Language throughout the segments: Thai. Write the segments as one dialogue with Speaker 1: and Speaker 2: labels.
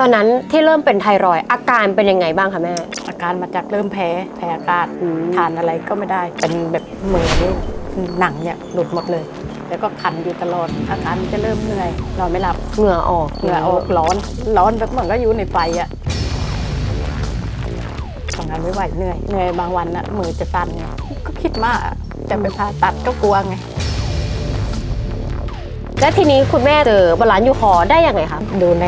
Speaker 1: ตอนนั้นที่เริ่มเป็นไทรอยด์อาการเป็นยังไงบ้างคะแม่
Speaker 2: อาการมาจากเริ่มแพ้แพ้อากาศ
Speaker 1: อืม
Speaker 2: ทานอะไรก็ไม่ได้ เป็นแบบมือนี่หนังเนี่ยหลุดหมดเลย แล้วก็คันอยู่ตลอด อาการมันจะเริ่มเหนื่อยนอนไม่หลับ
Speaker 1: เหงื่อออก
Speaker 2: เหงื่อออกร้อน ร้อนแบบเหมือนก็อยู่ในไฟอะทำงานไม่ไหวเหนื่อยเหนื่อยบางวันอะมือจะสั่นเนี่ยก็คิดมากอะจะไปผ่าตัดก็กลัวไง
Speaker 1: และทีนี้คุณแม่เจอบาลานซ์ยูคอร์ได้ยังไงคะ
Speaker 2: ดูใน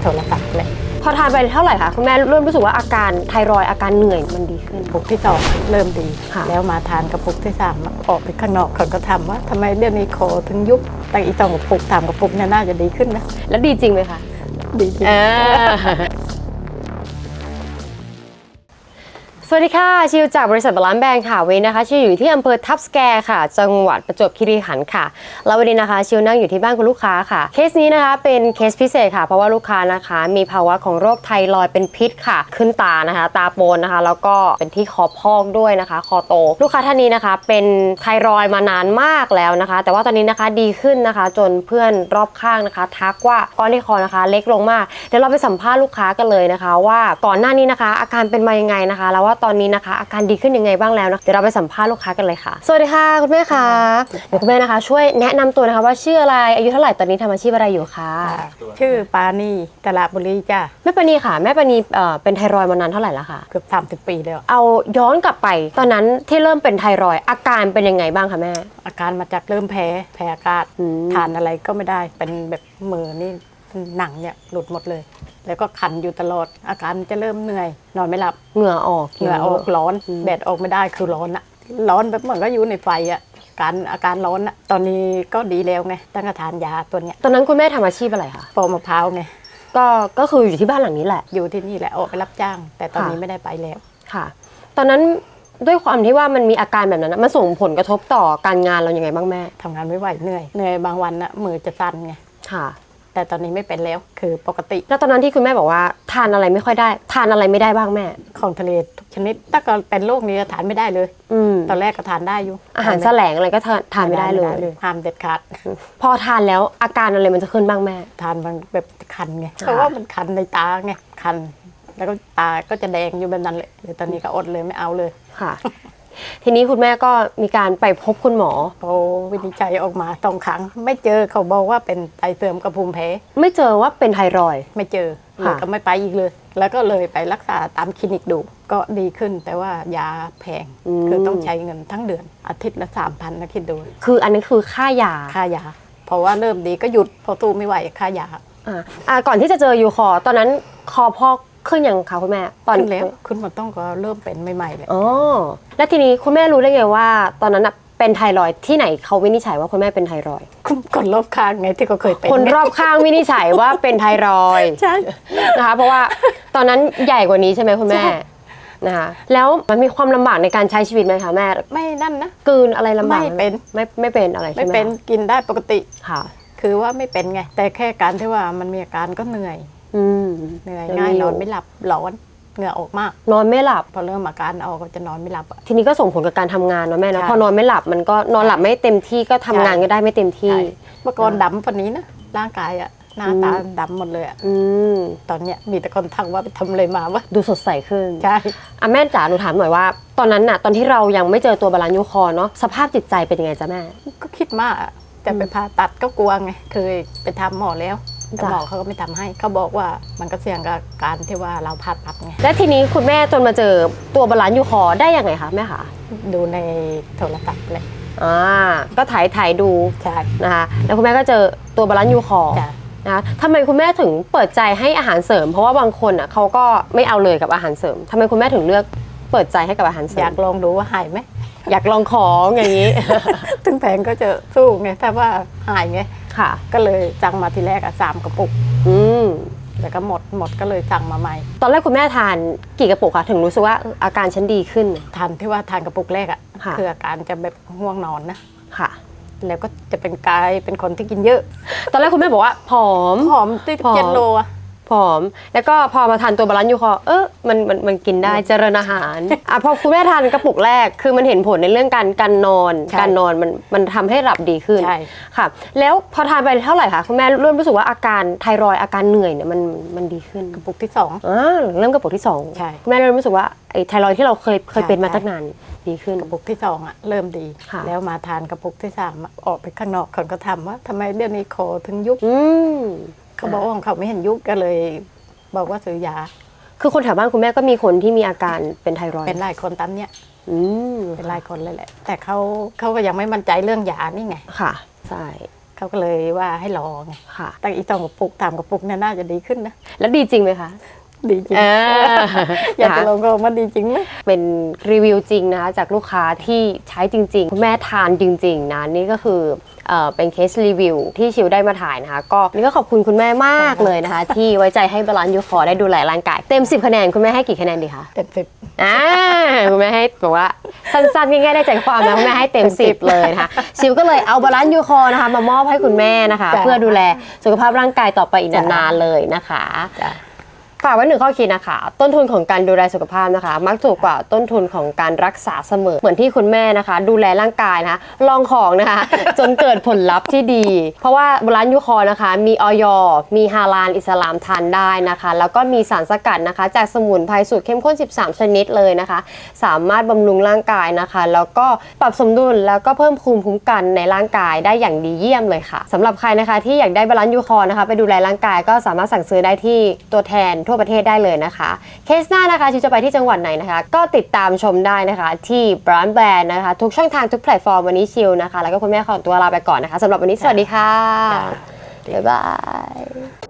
Speaker 2: โทรศัพท์แหละ
Speaker 1: พอทานไปเท่าไหร่คะคุณแม่เริ่มรู้สึกว่าอาการไทรอยด์อาการเหนื่อยมันดีขึ้น
Speaker 2: ปุกที่สองเริ่มดี
Speaker 1: ค่ะ
Speaker 2: แล้วมาทานกระปุกที่สามออกไปข้างนอกเขาก็ทำว่าทำไมเดี๋ยวนี้คอถึงยุบแต่อีกสองกระปุกสามกระปุกเนี่ยน่าจะดีขึ้นนะ
Speaker 1: แล้วดีจริงไหมคะ
Speaker 2: ดีจริง
Speaker 1: เออ สวัสดีค่ะ ชิวจากบริษัทบาลานแบงค์ค่ะวันนะคะชิวอยู่ที่อำเภอทับสแกค่ะ จังหวัดประจวบคีรีขันธ์ค่ะแล้ววันนี้นะคะ ชิวนั่งอยู่ที่บ้านคุณลูกค้าค่ะ เคสนี้นะคะเป็นเคสพิเศษค่ะ เพราะว่าลูกค้านะคะ มีภาวะของโรคไทรอยด์เป็นพิษค่ะ ขึ้นตานะคะ ตาโปนนะคะ แล้วก็เป็นที่คอพอกด้วยนะคะ คอโต ลูกค้าท่านนี้นะคะ เป็นไทรอยด์มานานมากแล้วนะคะ แต่ว่าตอนนี้นะคะดีขึ้นนะคะ จนเพื่อนรอบข้างนะคะ ทักว่าก้อนที่คอนะคะ เล็กลงมากเดี๋ยวเราไปสัมภาษณ์ลูกค้ากันเลยนะคะ ว่าก่อนหน้านี้นะคะ อาการเป็นมายังไงนะคะ แล้วว่าตอนนี้นะคะ อาการดีขึ้นยังไงบ้างแล้วนะเดี๋ยวเราไปสัมภาษณ์ลูกค้ากันเลยค่ะ สวัสดีค่ะคุณแม่คะเดี๋ยวคุณแม่นะคะ ช่วยแนะนำตัวนะคะว่าชื่ออะไรอายุเท่าไหร่ตอนนี้ทำอาชีพอะไรอยู่คะ
Speaker 2: ชื่อปานีตลาดบุรีจ้า
Speaker 1: แม่ปณีค่ะ แม่ปณีเอ่อเป็นไทรอยด์มานานเท่าไหร่แล้วคะ
Speaker 2: เกือบสามสิบปีแล้ว
Speaker 1: เอาย้อนกลับไป ตอนนั้นที่เริ่มเป็นไทรอยด์อาการเป็นยังไงบ้างคะแม่
Speaker 2: อาการมาจากเริ่มแพ้แพ้อากาศ
Speaker 1: อืม
Speaker 2: ทานอะไรก็ไม่ได้เป็นแบบมือนี่หนังเนี่ยหลุดหมดเลย แล้วก็คันอยู่ตลอด อาการจะเริ่มเหนื่อย นอนไม่หลับ
Speaker 1: เหงื่อออก
Speaker 2: เหงื่อออกร้อนแดดออกไม่ได้คือร้อนอะร้อนแบบเหมือนก็อยู่ในไฟอะการอาการร้อนอะตอนนี้ก็ดีแล้วไงตั้งแต่ทานยาตัวเนี้ย
Speaker 1: ตอนนั้นคุณแม่ทำอาชีพอะไรคะ
Speaker 2: ปอกมะพร้าวไง
Speaker 1: ก็ก็คืออยู่ที่บ้านหลังนี้แหละ
Speaker 2: อยู่ที่นี่แหละออกไปรับจ้าง แต่ตอนนี้
Speaker 1: ค่ะ
Speaker 2: ไม่ได้ไปแล้ว
Speaker 1: ค่ะ ตอนนั้นด้วยความที่ว่ามันมีอาการแบบนั้นนะมันส่งผลกระทบต่อการงานเรายังไงบ้างแม่
Speaker 2: ทำงานไม่ไหวเหนื่อยเหนื่อยบางวันอะมือจะสั่นไง
Speaker 1: ค่ะ
Speaker 2: แต่ตอนนี้ไม่เป็นแล้วคือปกติ
Speaker 1: แล้วตอนนั้นที่คุณแม่บอกว่าทานอะไรไม่ค่อยได้ ทานอะไรไม่ได้บ้างแม่
Speaker 2: ของทะเลทุกชนิดถ้าก็เป็นโรคนี้ทานไม่ได้เลย
Speaker 1: อืม
Speaker 2: ตอนแรกก็ทานได้อยู่
Speaker 1: อาหารแสลงอะไรก็ทานทานไม่ได้เลย
Speaker 2: ห้ามเด็ดขาด
Speaker 1: พอทานแล้วอาการอะไรมันจะขึ้นบ้างแม่
Speaker 2: ทานมันแบบคันไง
Speaker 1: ค่ะ
Speaker 2: เพราะว่ามันคันในตาไงคัน แล้วก็ตาก็จะแดงอยู่แบบนั้นเลยเดี๋ยวตอนนี้ก็อดเลยไม่เอาเลย
Speaker 1: ค่ะ ทีนี้คุณแม่ก็มีการไปพบคุณหมอ
Speaker 2: พอวินิจฉัยออกมาสองครั้ง ไม่เจอเขาบอกว่าเป็นไตเสื่อมกับภูมิแพ้
Speaker 1: ไม่เจอว่าเป็นไทรอยด์
Speaker 2: ไม่เจอเล
Speaker 1: ค่ะ
Speaker 2: ยก็ไม่ไปอีกเลย แล้วก็เลยไปรักษาตามคลินิกดูก็ดีขึ้นแต่ว่ายาแพงคือต้องใช้เงินทั้งเดือนอาทิตย์ละสามพันนะคิดดู
Speaker 1: คืออันนี้คือค่ายา
Speaker 2: ค่ายาเพราะว่าเริ่มดีก็หยุดเพอตู้ไม่ไหวค่ายา
Speaker 1: อ่าอ่าก่อนที่จะเจอยูคอร์ตอนนั้นคอพอก ขึ้นยังคะคุณแม่ตอน
Speaker 2: ขึ้นแล้วขึ้นมาต้องก็เริ่มเป็นใหม่ๆเลย
Speaker 1: อ๋อแล้วทีนี้คุณแม่รู้ได้ไงว่า ตอนนั้นน่ะเป็นไทรอยด์ที่ไหนเขาวินิจฉัยว่าคุณแม่เป็นไทรอยด์
Speaker 2: คนรอบข้างไงที่เขาเคยเป็น
Speaker 1: คนรอบข้างวินิจฉัยว่าเป็นไทรอยด์
Speaker 2: ใช่
Speaker 1: นะคะเพราะว่าตอนนั้นใหญ่กว่านี้ใช่ไหมคุณแม่
Speaker 2: ใช่
Speaker 1: นะคะแล้วมันมีความลำบากในการใช้ชีวิตไหมคะแม่
Speaker 2: ไม่นั่นนะ
Speaker 1: กลืนอะไรลำบากห
Speaker 2: ไม่เป็น
Speaker 1: ไม่ไม่เป็นอะไรใช่
Speaker 2: ไม่
Speaker 1: ไหม
Speaker 2: เป็นกินได้ปกติ
Speaker 1: ค่ะ
Speaker 2: คือว่าไม่เป็นไง แต่แค่การที่ว่ามันมีอาการก็เหนื่อย
Speaker 1: อืม
Speaker 2: เหนื่อย
Speaker 1: ยัง
Speaker 2: ง่าย
Speaker 1: มีอยู่
Speaker 2: นอนไม่หลับร้อนเหงื่อออกมาก
Speaker 1: นอนไม่หลับ
Speaker 2: พอเริ่มอาการออกก็จะนอนไม่หลับอะ
Speaker 1: ทีนี้ก็ส่งผลกับการทำงานเนาะแม่เนาะ
Speaker 2: ใช่
Speaker 1: พอนอนไม่หลับมันก็นอนหลับไม่เต็มที่ก็ทำงาน
Speaker 2: ใช่
Speaker 1: ก็ได้ไม่เต็มที่
Speaker 2: ใช่เมื่อก่อนดำปันนี้นะร่างกายอะหน้าตา
Speaker 1: อืม
Speaker 2: ดำหมดเลยอะ
Speaker 1: อืม
Speaker 2: ตอนเนี้ยมีแต่คนทักว่าไปทำอะไรมาวะ
Speaker 1: ดูสดใสขึ้น
Speaker 2: ใช่
Speaker 1: อะแม่จ๋าหนูถามหน่อยว่า ตอนนั้นน่ะ ตอนที่เรายังไม่เจอตัวบาลานซ์ยูคอร์เนาะสภาพจิตใจเป็นยังไงจ๊ะแม่
Speaker 2: ก็คิดมากอะจะไปผ่าตัดก็กลัวไงเคยไปทำหมอแล้ว แต่
Speaker 1: จ้ะ
Speaker 2: หมอเขาก็ไม่ทำให้เขาบอกว่ามันก็เสี่ยงกับการที่ว่าเราผ่าตัดไง
Speaker 1: และทีนี้คุณแม่จนมาเจอตัวบาลานซ์ยูคอร์ได้ยังไงคะแม่คะ
Speaker 2: ดูในโทรศัพท์เลย
Speaker 1: อ่าก็ถ่ายถ่ายดู
Speaker 2: ใช่
Speaker 1: นะคะแล้วคุณแม่ก็เจอตัวบาลานซ์ยูคอร์
Speaker 2: จ้ะ
Speaker 1: นะคะทำไมคุณแม่ถึงเปิดใจให้อาหารเสริม เพราะว่าบางคนอะเขาก็ไม่เอาเลยกับอาหารเสริมทำไมคุณแม่ถึงเลือกเปิดใจให้กับอาหารเสริ
Speaker 2: อยามกลองดูว่าหายไหม
Speaker 1: อยากลองของอย่างนี้
Speaker 2: ถึงแพงก็จะสู้ไงถ้าว่าหายไง
Speaker 1: ค่ะ
Speaker 2: ก็เลยสั่งมาทีแรกอะสามกระปุก
Speaker 1: อืม
Speaker 2: แล้วก็หมดหมดก็เลยสั่งมาใหม่
Speaker 1: ตอนแรกคุณแม่ทานกี่กระปุกคะถึงรู้สึกว่าเอออาการฉันดีขึ้น
Speaker 2: ทานที่ว่าทานกระปุกแรกอะ
Speaker 1: ค่ะ
Speaker 2: คืออาการจะแบบง่วงนอนนะ
Speaker 1: ค่ะ
Speaker 2: แล้วก็จะเป็นกายเป็นคนที่กินเยอะ
Speaker 1: ตอนแรกคุณแม่บอกว่าผอม
Speaker 2: ผอมติด
Speaker 1: ผอม
Speaker 2: เจ็ดโลอะ
Speaker 1: ผผอม แล้วก็พอมาทานตัวบาลานซ์ยูคอร์เออมันมันมันกินได้เจริญอาหารอะพอคุณแม่ทานกระปุกแรก คือมันเห็นผลในเรื่องการการนอน
Speaker 2: ใช่
Speaker 1: การนอนมันมันทำให้หลับดีขึ้น
Speaker 2: ใช่
Speaker 1: ค่ะ แล้วพอทานไปเท่าไหร่คะคุณแม่เริ่มรู้สึกว่าอาการไทรอยด์อาการเหนื่อยเนี่ยมันมันดีขึ้น
Speaker 2: กระปุกที่สอง
Speaker 1: อ่าเริ่มกระปุกที่สอง
Speaker 2: ใช่
Speaker 1: คุณแม่เริ่มรู้สึกว่าไอ้ไทรอยด์ที่เราเคยเคย
Speaker 2: ใช่
Speaker 1: เป็นมา
Speaker 2: ใช่
Speaker 1: ตั้งนานดีขึ้น
Speaker 2: กระปุกที่สองอะเริ่มดี
Speaker 1: ค่ะ
Speaker 2: แล้วมาทานกระปุกที่สามอะออกไปข้างนอกคนก็ถามว่าทำไมเดี๋ยวนี้คอถึงยุบ
Speaker 1: อืม
Speaker 2: เขาบอกว่าของเขาไม่เห็นยุบก็เลย บอกว่าซื้อยา
Speaker 1: คือคนแถวบ้านคุณแม่ก็มีคนที่มีอาการเป็นไทรอยด์
Speaker 2: เป็นหลายคนตามเนี้ย
Speaker 1: อืม
Speaker 2: เป็นหลายคนเลยแหละ แต่เขาเขาก็ยังไม่มั่นใจเรื่องยานี่ไง
Speaker 1: ค่ะใช่
Speaker 2: เขาก็เลยว่าให้รอไง
Speaker 1: ค่ะ
Speaker 2: แต่อีตองกระปุกตามกระปุกเนี่ยน่าจะดีขึ้นนะ
Speaker 1: แล้วดีจริงไหมคะ
Speaker 2: ดีจริง
Speaker 1: เออ
Speaker 2: อยากจะ
Speaker 1: นะคะ
Speaker 2: ลองก็มันดีจริงไหม
Speaker 1: เป็นรีวิวจริงนะคะจากลูกค้าที่ใช้จริงๆคุณแม่ทานจริงๆนะนี่ก็คือเอ่อเป็นเคสรีวิวที่ชิวได้มาถ่ายนะคะ ก็นี่ก็ขอบคุณคุณแม่มากเลยนะคะ ที่ไว้ใจให้บาลานซ์ยูคอร์ได้ดูแลร่างกาย เต็ม 10 คะแนน คุณแม่ให้กี่คะแนนดีคะ
Speaker 2: เต็มสิบ
Speaker 1: อ่าคุณแม่ให้บอกว่าสั้นๆง่ายๆได้ใจความนะคุณแม่ให้เต็ม
Speaker 2: เต็ม10
Speaker 1: 10 เลยนะคะชิวก็เลยเอาบาลานซ์ยูคอร์นะคะมามอบให้คุณแม่นะคะ
Speaker 2: จ้ะ
Speaker 1: เพื่อดูแลสุขภาพร่างกายต่อไปอีก
Speaker 2: จ้ะ
Speaker 1: นานๆเลยนะคะ
Speaker 2: จ้ะ
Speaker 1: ฝากไว้หนึ่งข้อคิดนะคะ ต้นทุนของการดูแลสุขภาพนะคะ มักถูกกว่าต้นทุนของการรักษาเสมอ เหมือนที่คุณแม่นะคะ ดูแลร่างกายนะคะลองของนะคะ จนเกิดผลลัพธ์ที่ดี เพราะว่าร้านยูคอนะคะ มีออยมีฮาลาลอิสลามทานได้นะคะ แล้วก็มีสารสกัดนะคะ จากสมุนไพรสูตรเข้มข้น 13 ชนิดเลยนะคะ สามารถบำรุงร่างกายนะคะ แล้วก็ปรับสมดุลแล้วก็เพิ่มภูมิคุ้มกันในร่างกายได้อย่างดีเยี่ยมเลยค่ะสำหรับใครนะคะที่อยากได้บาลานซ์ยูคอร์นะคะ ไปดูแลร่างกายก็สามารถสั่งซื้อได้ที่ตัวแทนทั่วประเทศได้เลยนะคะเคสหน้านะคะชิวจะไปที่จังหวัดไหนนะคะ ก็ติดตามชมได้นะคะ ที่บรานด์แบรนด์นะคะ ทุกช่องทางทุกแพลตฟอร์มวันนี้ชิวนะคะ แล้วก็คุณแม่ขอตัวลาไปก่อนนะคะสำหรับวันนี้สวัสดีค่ะ
Speaker 2: จ้ะ
Speaker 1: บ๊ายบาย